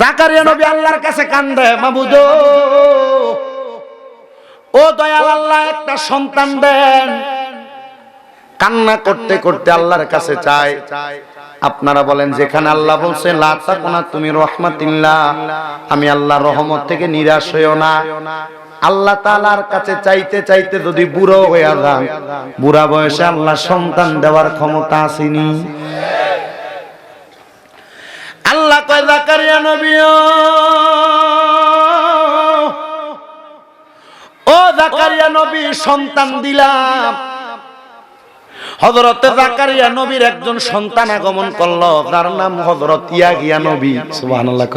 জাকারিয়া নবী আল্লাহর কাছে কান্দে মাবুদ ও দয়াল আল্লাহ, একটা সন্তান দেন। কান্না করতে করতে আল্লাহর কাছে চায়। আপনারা বলেন, যেখানে আল্লাহ বলছে, লা তাকুনা তুমি রহমাতিল্লাহ। আমি আল্লাহ রহমত থেকে নিরাশ হইও না। আল্লাহ তাআলার কাছে চাইতে চাইতে যদি বুড়ো হয়ে যান, বুড়া বয়সে আল্লাহ সন্তান দেওয়ার ক্ষমতা আসেনি। কয় জাকারিয়া নবী ও, জাকারিয়া নবী সন্তান দিলাম। হযরতে জাকারিয়া নবীর একজন সন্তান আগমন করল তার নাম হযরত ইয়াহিয়া নবী। সুবহানাল্লাহ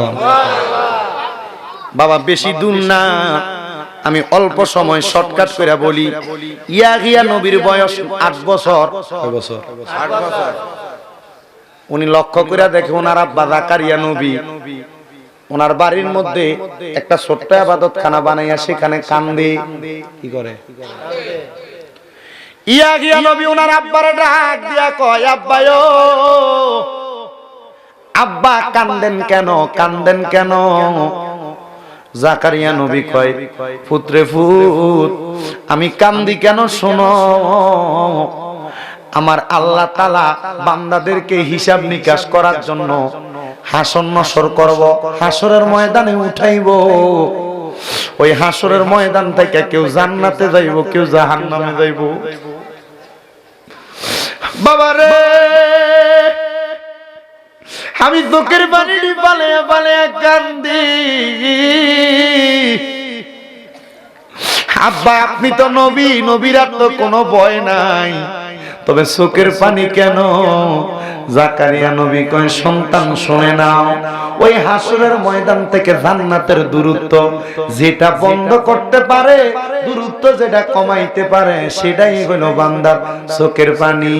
বাবা বেশি দূর না। আমি অল্প সময় শর্টকাট করে বলি ইয়াগিয়া নবীর বয়স আট বছর। বছর। উনি লক্ষ্য করে দেখে ওনার আব্বা জাকারিয়া নবী। ওনার বাড়ির মধ্যে একটা ছোট্ট আবাদত খানা বানাইয়া সেখানে কান্দে। কি করে? ইয়া গিয়া নবী, ওনার আব্বারে ডাক দিয়া কয়, আব্বায়ো, আব্বা কান্দেন কেন? কান্দেন কেন? জাকারিয়া নবী কয় পুত্রে ফুত, আমি কান্দি কেন শোনো? আমার আল্লাহ তালা বান্দাদেরকে হিসাব নিকাশ করার জন্য হাসন নসর করব, হাসরের ময়দানে উঠাইব। ওই হাসরের ময়দান থেকে কেউ জান্নাতে যাইব, কেউ জাহান্নামে যাইব। বাবারে আমি দুঃখের পানি পালে পালে কান্দি আব্বা, আপনি তো নবী, নবীরা তো কোনো ভয় নাই। তবে চোখের পানি কেন? জাকারিয়া নবী কয় সন্তান শুনে নাও ওই হাসুরের ময়দান থেকে জান্নাতের দূরত্ব যেটা বন্ধ করতে পারে দূরত্ব যেটা কমাইতে পারে সেটাই হলো বান্দার চোখের পানি।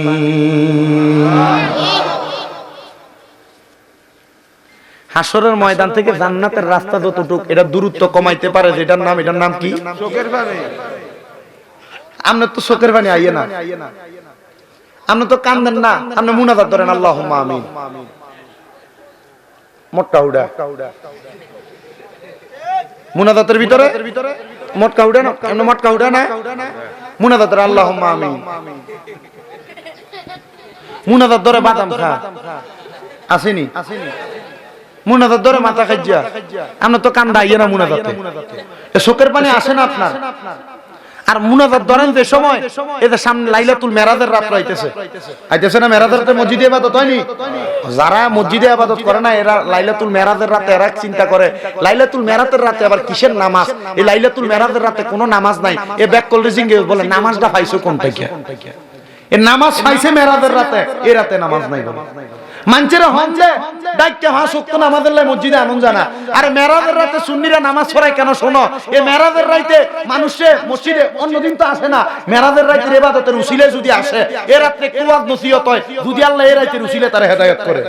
হাসরের ময়দান থেকে জান্নাতের রাস্তা যতটুক এটা দূরত্ব কমাইতে পারে যেটার নাম এটার নাম কি? চোখের পানি। আপনার তো চোখের পানি আইয়ে না। আপনি তো কান্দেন না আপনি মুনাজাত ধরেন আল্লাহ আমিন। মোটকা উডা মুনাজাতের ভিতরে? মোটকা উডা না? এমনি মোটকা উডা না? মুনাজাতের আল্লাহ আমিন। মুনাজাত ধরে বাদাম খা। আসেনি? মুনাজাত ধরে মাথা খাইজা আপনার তো কান্দা আইয়ে না মুনাজাতে। এ চোখের পানি আসে না আপনার। আর মুনাজাত ধরেন যে সময় এদের সামনে লাইলাতুল মেরাজের রাত আইতেছে আইতেছে না মেরাজের রাতে মসজিদে ইবাদত হয়নি? যারা মসজিদে ইবাদত করে না, এরা লাইলাতুল মেরাজের রাতে এরা চিন্তা করে। লাইলাতুল মেরাজের রাতে আবার কিসের নামাজ? এই লাইলাতুল মেরাজের রাতে কোনো নামাজ নাই। এ ব্যাক করলে জিঙ্গে বলে, নামাজটা পাইছো কোন থেকে? এ নামাজ পাইছে মেরাজের রাতে, এ রাতে নামাজ নাই মানছেরা হনছে হা শক্ত না আমাদের মসজিদে জানা। আর রাতে সুন্নিরা নামাজ পড়ায় কেন শোনো? এ মেরাজের রাইতে মানুষে মসজিদে অন্যদিন তো আসে না। মেরাজের রাইতে ইবাদতের উসিলে যদি আসে, এ রাতে কুয়াদ নসিহত হয়? যদি আল্লাহ এ রাইতে উসিলে তার হেদায়েত করে।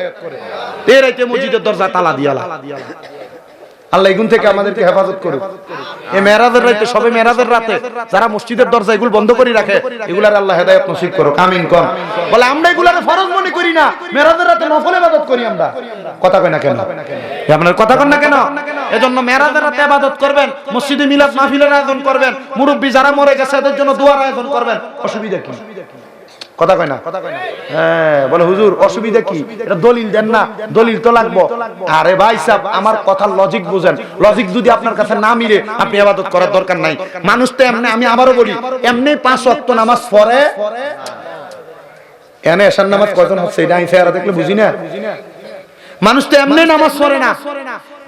এ রাইতে মসজিদের দরজা তালা দিয়ালা আল্লাহ এগুন থেকে আমাদেরকে হেফাজত করুক। এই মেরাজের রাতে সবে মেরাজের রাতে যারা মসজিদের দরজা এগুলো বন্ধ করে রাখে, এগুলার আল্লাহ হেদায়েত নসিব করুক। আমিন কম বলে, আমরা এগুলার ফরজ মনে করি না। মেরাজের রাতে নফল ইবাদত করি আমরা। কথা কয় না কেন? আপনার কথা কন না কেন? এজন্য মেরাজের রাতে ইবাদত করবেন, মসজিদে মিলাদ মাহফিলের আয়োজন করবেন, মুরব্বি যারা মরে গেছে, এদের জন্য দোয়ার আয়োজন করবেন। অসুবিধা কি? কথা কয় না? হ্যাঁ বলে হুজুর অসুবিধা কি? এটা দলিল দেন না দলিল তো লাগবো। আরে ভাই সাহেব আমার কথার লজিক বুঝেন। লজিক যদি আপনার কাছে না মিলে আপনি আবাদত করার দরকার নাই। মানুষ তো এমনি আমি আবারও বলি এমনি পাঁচ ওয়াক্ত নামাজ পড়ে। এনে এসার নামাজ কয়জন হচ্ছে এটা আমি চেহারা দেখলে বুঝি না। মানুষ তো এমনি নামাজ পড়ে না।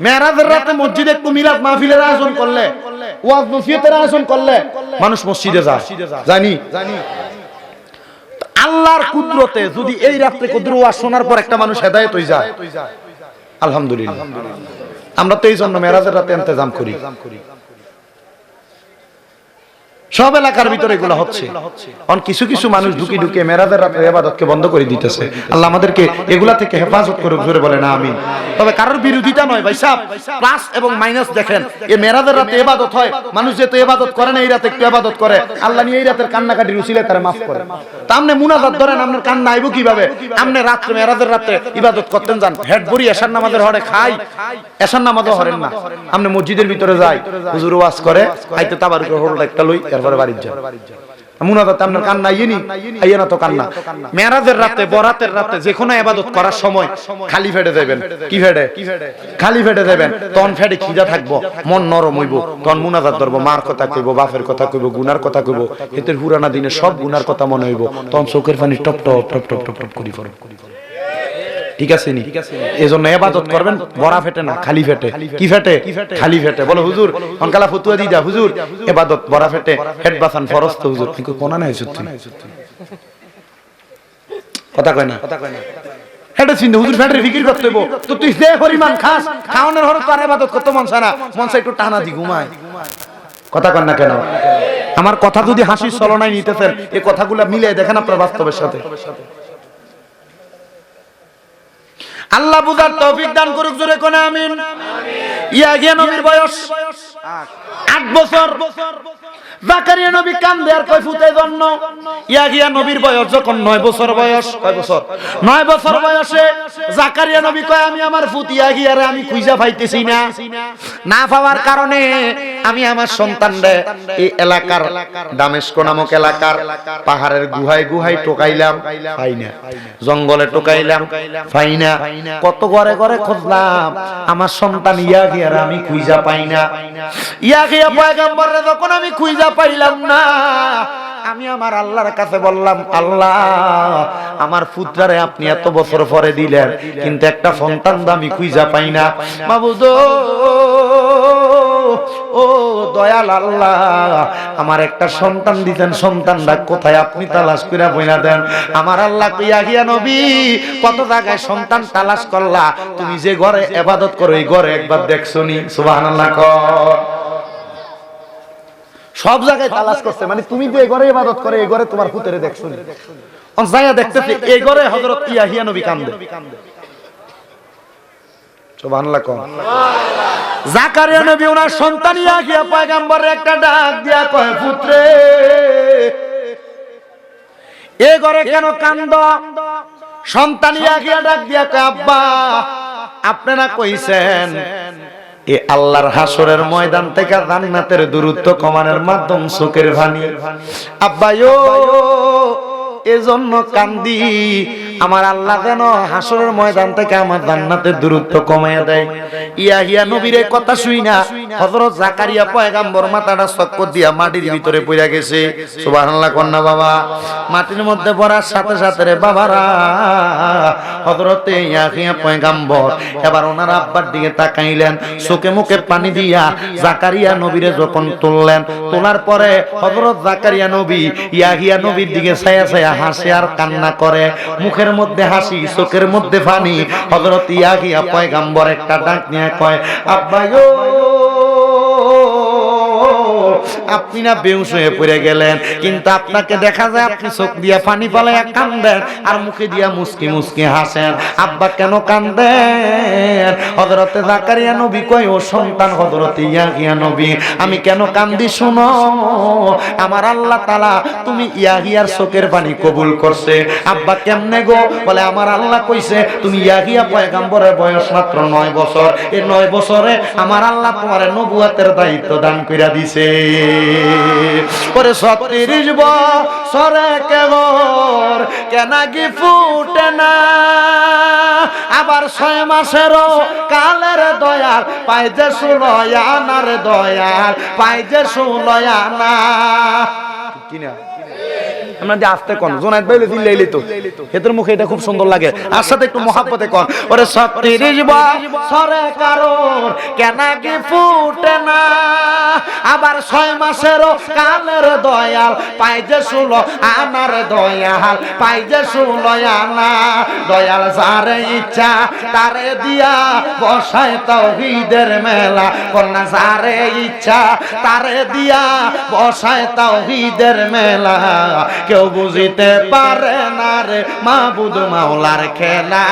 মেরাজের রাতে মসজিদে একটু মিলাদ মাহফিলের আয়োজন করলে ওয়াজ নসিহতের আয়োজন করলে মানুষ মসজিদে যায়। জানি। জানি। আল্লাহর কুদরতে যদি এই রাত্রে কুদ্র শোনার পর একটা মানুষ হেদায়েত হয়ে যায়। আলহামদুলিল্লাহ। আমরা তো এই জন্য মেরাজের রাতে ইন্তজাম করি। সব এলাকার ভিতরে এগুলো হচ্ছে। কিছু কিছু মানুষ ঢুকি ঢুকে মেরাদের রাতে ইবাদতকে বন্ধ করে দিতেছে। আল্লাহ আমাদেরকে এগুলা থেকে হেফাজত করে জোরে বলে না আমি তবে কারোর বিরোধিতা নয় ভাই সাহেব। প্লাস এবং মাইনাস দেখেন এই মেরাদের রাতে ইবাদত হয়। মানুষ যেহেতু ইবাদত করে না, এই রাতে একটু ইবাদত করে। আল্লাহ নিয়ে এই রাতের কান্নাকাটি রুচিলে তারা মাফ করে। তা আপনি মুনাজাত ধরেন, আপনার কান্না আইব কীভাবে? আপনি রাত্রে মেরাদের রাতে ইবাদত করতেন, যান। হেড বড়ি এশার নামাজের হরে খাই। এশার নামাজও হরেন না। আপনি মসজিদের ভিতরে যাই। হুজুর ওয়াজ করে আইতে তাবার হোটেল একটা লই এরপরে বাড়ির যান মুনাজাত আপনার কান্না ইয়েনি আইয়ে তো কান্না মেরাজের রাতে বরাতের রাতে যে কোনো ইবাদত করার সময় খালি ফেটে দেবেন কি ফেটে খালি ফেটে দেবেন তখন ফেটে খিদা থাকব মন নরম হইব মুনাজাত ধরবো মার কথা কইব বাপের কথা কইব গুনার কথা কইব এতে পুরানা দিনে সব গুনার কথা মনে হইব তখন চোখের পানি টপ টপ টপ টপ টপ টপ করি ঠিক আছে নি? এই জন্য এবাদত করবেন বড়া ফেটে না খালি ফেটে কি ফেটে? খালি ফেটে। বলো হুজুর অনকালা ফতুয়া দি যা হুজুর। এবাদত বড়া ফেটে। হেড বাসান ফরজ তো হুজুর। কিন্তু কোনা নাই সত্যি কথা কয় না? কথা কয় না। হেডে চিন্তা হুজুর ফ্যাটের ফিকির করতে হইব। তো তুই যে পরিমাণ খাস খাওয়ানোর হরে তার এবাদত করতে মন না। মন একটু টানা দি ঘুমায়। কথা কন না কেন? আমার কথা যদি হাসির চলনায় নিতেছেন এই কথাগুলো মিলে দেখেন আপনার বাস্তবের সাথে। আল্লাহ বুঝার তৌফিক দান করুক জোরে কোনে আমিন। ইয়া গিয়া নবীর বয়স আট বছর। জাকারিয়া নবী কান্দে আর কয় ফুতে জন্য ইয়া গিয়া নবীর বয়স যখন নয় বছর বয়স। কয় বছর? নয় বছর বয়সে জাকারিয়া নবী কয়, আমি আমার ফুত ইয়া গিয়ারে আমি খুঁজা পাইতেছি না। না পাওয়ার কারণে আমি আমার সন্তানরে এই এলাকার দামেস্ক নামক এলাকার পাহাড়ের গুহায় গুহায় টোকাইলাম পাই না। জঙ্গলে টোকাইলাম পাই না। কত ঘরে ঘরে খুঁজলাম। আমার সন্তান ইয়া গিয়ার আমি খুঁজা পাই না। ইয়া গিয়া পয়গম্বরে যখন আমি খুঁজা পাইলাম না আমি আমার আল্লাহর কাছে বললাম আল্লাহ আমার পুত্রারে আপনি এত বছর পরে দিলেন কিন্তু একটা সন্তান আমি খুঁজা পাই না। বাবুদ ও দয়াল আল্লাহ আমার একটা সন্তান দিতেন সন্তানটা কোথায়? আপনি তালাশ করে বইনা দেন। আমার আল্লাহ কইয়া গিয়া নবী কত জায়গায় সন্তান তালাশ করলা? তুমি যে ঘরে এবাদত করো এই ঘরে একবার দেখছ নি সুবহানাল্লাহ কর সব জায়গায় তালাশ করছে মানে তুমি যে ঘরে ইবাদত করে এই ঘরে তোমার পুতেরে দেখছ নি যাইয়া দেখতেছে এই ঘরে হযরত ইয়াহিয়া নবী কান্দে। সুবহানাল্লাহ কর জাকারিয়া নবী ওনার সন্তান ইয়াহিয়া পয়গম্বরের একটা ডাক দিয়া কয়, পুত্রে, এ ঘরে কেন কান্দ? সন্তান ইয়াহিয়া ডাক দিয়া কয়, আব্বা আপনারা কইছেন, এ আল্লাহর হাসরের ময়দান থেকে জান্নাতের দূরত্ব কমানোর মাধ্যম চোখের ভানি? আব্বায়ো এজন্য কান্দি আমার আল্লাহ যেন হাসরের ময়দান থেকে আমার জান্নাতের দূরত্ব কমাইয়া দেয়। ইয়া হিয়া নবীর কথা শুই না। হযরত জাকারিয়া পয়গাম্বর মাথাটা চক্কর দিয়া মাটির ভিতরে পড়ে গেছে। সুবহানাল্লাহ কন্যা বাবা। মাটির মধ্যে পড়ার সাথে সাথে রে বাবারা হযরতে ইয়া হিয়া পয়গাম্বর এবার ওনার আব্বার দিকে তাকাইলেন চোখে মুখে পানি দিয়া জাকারিয়া নবীরে যখন তুললেন তোলার পরে হযরত জাকারিয়া নবী ইয়াহিয়া নবীর দিকে ছায়া ছায়া হাসে আর কান্না করে। মুখের মধ্যে হাসি চোখের মধ্যে পানি। হযরত ইয়াহিয়া পয়গাম্বর একটা ডাক নিয়ে কয় আব্বা গো আপনি না বেউস হয়ে পড়ে গেলেন। কিন্তু আপনাকে দেখা যায় আপনি চোখ দিয়া পানি পালায় কান্দেন আর মুখে দিয়া মুসকি মুসকি হাসেন। আব্বা কেন কান্দেন? হযরতে জাকারিয়া নবী কয়, ও সন্তান হযরতে ইয়াহিয়া নবী, আমি কেন কান্দি শুনো? আমার আল্লাহ তাআলা তুমি ইয়াহিয়ার চোখের পানি কবুল করছে। আব্বা কেমনে গো? বলে, আমার আল্লাহ কইছে, তুমি ইয়াহিয়া পয়গাম্বরের বয়স মাত্র নয় বছর। এই নয় বছরে আমার আল্লাহ তোমার নবুয়াতের দায়িত্ব দান কইরা দিছে। পরে সত্রিশ বছরে কেবর কেনাকি ফুটে না। আবার ছয় মাসেরও কালের দয়াল, পাই যে সুলয়ানার দয়াল, পাই যে সুলয়ানা। কিনা? আমরা যে আসতে কোন। জোনায়েত ভাই দিল লাইলি তো এদের মুখে এটা খুব সুন্দর লাগে। আর সাথে একটু মহাব্বতে কোন। ওরে ছত্রিশ বছরে কারোর কেন কি ফুটে না? আবার ছয় মাসেরও কালের দয়াল। পাই যে শুলো আনার দয়াল। পাই যে শুলো আনা। দয়াল যারে ইচ্ছা, তারে দিয়া বসায় তৌহিদের মেলা। কন্যা যারে ইচ্ছা, তারে দিয়া বসায় তৌহিদের মেলা। কেউ বুঝিতে পারে না রে মাবুদ মাওলার খেলা।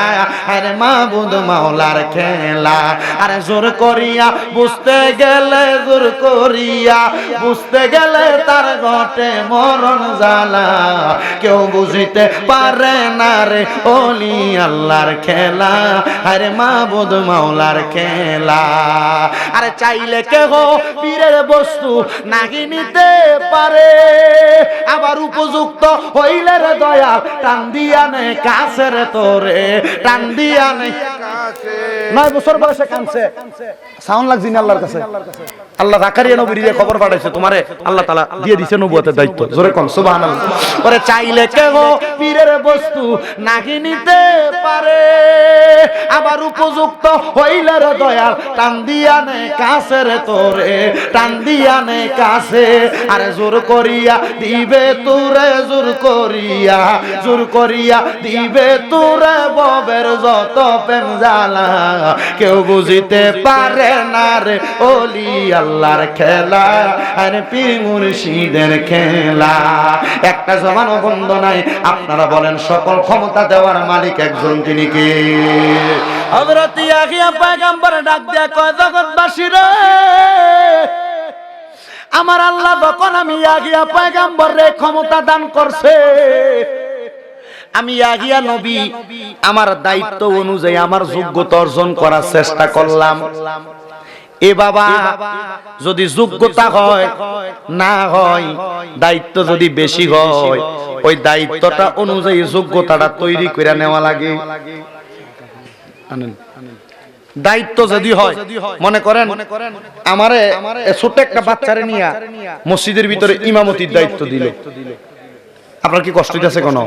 আরে মাবুদ মাওলার খেলা। আরে জোর করিয়া, বুঝতে গেলে জোর করিয়া, বুঝতে গেলে তার ঘটে মরণ জ্বালা। কেউ বুঝিতে পারে না রে ওলি আল্লাহর খেলা। আরে মাবুদ মাওলার খেলা। আরে চাইলে কেহ পীরের বস্তু নাকি নিতে পারে। আবার উপযুক্ত হইলে রে দয়াল, টান দিয়া নে কাছের তোরে, টান দিয়া নে। নয় বছর বয়সে কানছে সাউন্ড লাগছে না আল্লাহর কাছে। আল্লাহ রাকারিয়া নবীর দিয়ে খবর পাঠাইছে, তোমারে আল্লাহ তাআলা দিয়ে দিছে নবুয়তের দায়িত্ব। জোরে কোন, সুবহানাল্লাহ। ওরে চাইলে কেহ পীরের বস্তু নাকি নিতে পারে। আবার উপযুক্ত হইলে রে দয়াল, টান দিয়া নে কাছের তোরে, টান দিয়া নে কাছে। আরে জোর করিয়া দিবে তোরে জোর করিয়া জোর করিয়া দিবে তোরে ববের যত প্রেম জ্বালা। কেউ বুঝিতে পারে না রে ওলি আল্লাহর খেলা, আরে পীর মুর্শিদের খেলা। একটা জমানো বন্ধ নাই, আপনারা বলেন সকল ক্ষমতা দেওয়ার মালিক একজন তিনি কে? হযরত ইয়াহিয়া পয়গম্বর ডাক দিয়া কয়, জগৎবাসী রে। আমার আল্লাহ তখন আমি ইয়াহিয়া পয়গম্বর রে ক্ষমতা দান করছে, আমি ইয়াহিয়া নবী আমার দায়িত্ব অনুযায়ী আমার যোগ্যতা অর্জন করার চেষ্টা করলাম। এ বাবা, যদি যোগ্যতা হয়, না হয়, দায়িত্ব যদি বেশি হয়, ওই দায়িত্বটা অনুযায়ী যোগ্যতাটা তৈরি করে নেওয়া লাগে। দায়িত্ব যদি হয় মনে করেন আমারে এ ছোট্ট একটা বাচ্চারে নিয়ে মসজিদের ভিতরে ইমামতির দায়িত্ব দিল। আপনার কি কষ্ট হইতেছে কোন?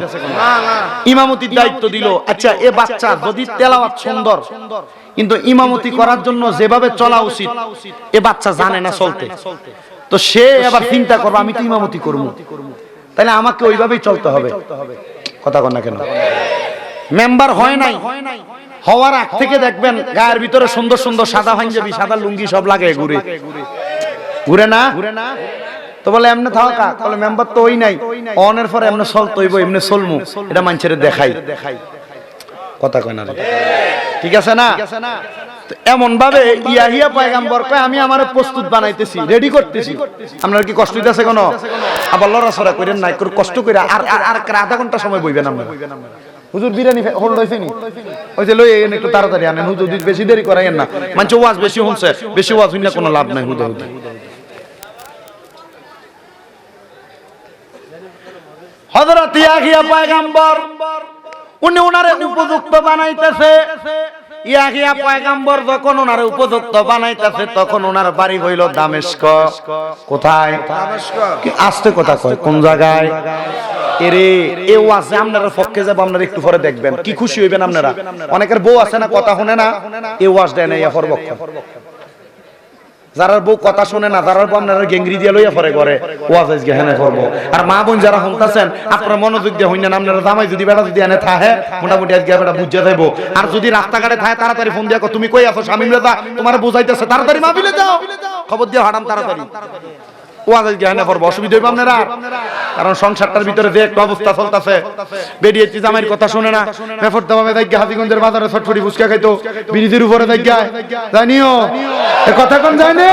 ইমামতির দায়িত্ব দিল। আচ্ছা এ বাচ্চা যদি তেলাওয়াত সুন্দর কিন্তু ইমামতি করার জন্য যেভাবে চলা উচিত এ বাচ্চা জানে না চলতে। তো সে আবার চিন্তা করবে আমি তো ইমামতি করব। তাহলে আমাকে ওইভাবেই চলতে হবে। কথা কন না কেন? মেম্বার হয় নাই। হওয়ার আগ থেকে দেখবেন গায়ের ভিতরে সুন্দর সুন্দর সাদা পাঞ্জাবি সাদা লুঙ্গি সব লাগে ঘুরে। ঘুরে না? ঘুরে না। তো বলে এমনি থাকা তাহলে মেম্বার তো ওই নাই। অনের পরে এমনি সল তৈব এমনি চলমু এটা মানুষের দেখাই দেখাই। কথা কয় না ঠিক আছে না? এমন ভাবে ইয়াহিয়া পয়গাম্বর কয় আমি আমার প্রস্তুত বানাইতেছি রেডি করতেছি। আপনার কি কষ্ট হইতেছে কোনো? আবার লড়াছড়া করেন নাই করে কষ্ট করে আর আর আর আর আধা ঘণ্টা সময় বইবেন আমরা হুজুর বিরিয়ানি হোল্ড হয়েছে নি? ওই যে লই এনে একটু তাড়াতাড়ি আনেন। হুজুর বেশি দেরি করাইয়েন না। মানে ওয়াজ বেশি শুনছে বেশি ওয়াজ হইনা কোনো লাভ নাই হুদা হুদা। হযরত ইয়াহিয়া পয়গাম্বর উনি ওনারে উপযুক্ত বানাইতেছে। ইয়াহিয়া পয়গাম্বর যখন ওনারে উপযুক্ত বানাইতেছে তখন ওনার বাড়ি হইল দামেস্ক। কোথায়? কি আস্তে কথা কয়? কোন জায়গায়? আপনারা অনেকের বউ আছে না, কথা শুনে না, এ ওয়াজ দেয় না বউ কথা শুনে না আপনারা দিয়ে লইয়া ওয়াজ আর মা বোন যারা শুনতাছেন, আপনারা মনোযোগ দিয়ে হইনা আপনারা জামাই যদি বেটা যদি এনে থাহে, মোটামুটি আজকে বেটা বুঝে আর যদি রাস্তাঘাটে থাকে তাড়াতাড়ি ফোন দিয়া তুমি কই আছো, স্বামী তোমার বুঝাইতেছে, তাড়াতাড়ি মাহফিলে যাও। খবর দিয়ে হারাম, তাড়াতাড়ি। ওয়াজ হেনে করব অসুবিধা হইব আপনারা। কারণ সংসারটার ভিতরে যে একটা অবস্থা চলতেছে বেরিয়েছি জামাইয়ের কথা শুনে না। মেফর দামে দেখে হাজিগঞ্জের বাজারে ছটফটি ফুচকা খাইতো বিরিতির উপরে দেখা জানিও এ কথা কোন জানে?